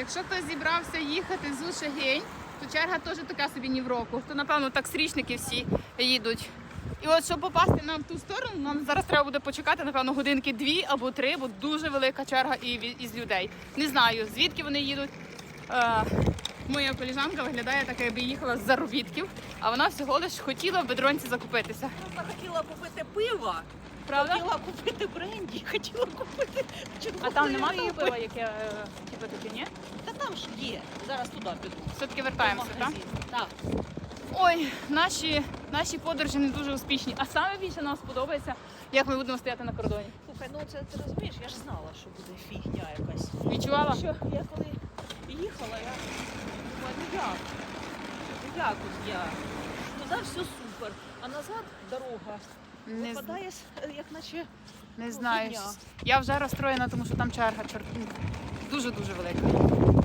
Якщо хтось зібрався їхати з Ушегень, то черга теж така собі ні в року. То напевно так стрічники всі їдуть. І от щоб попасти нам в ту сторону, нам зараз треба буде почекати, напевно, годинки дві або три, бо дуже велика черга із людей. Не знаю, звідки вони їдуть. Е, моя коліжанка виглядає так, якби їхала з заробітків, а вона всього лиш хотіла в бедронці закупитися. Просто хотіла купити пиво, Правда? хотіла купити бренді, хотіла купити А там нема того пива, яке е, типу таке, ні? Та там ж є. Зараз туди піду. Все-таки вертаємося, так? магазин. Так. Ой, наші, наші подорожі не дуже успішні. А саме більше нам сподобається, як ми будемо стояти на кордоні. Слухай, ну це ти розумієш, я ж знала, що буде фігня якась. Відчувала? Що я коли їхала, я думаю, ну як? Ну як от я? Туди все супер, а назад дорога Не, з- як наче не ну, знаю. Я вже розстроєна, тому що там черга чорт. Дуже-дуже велика.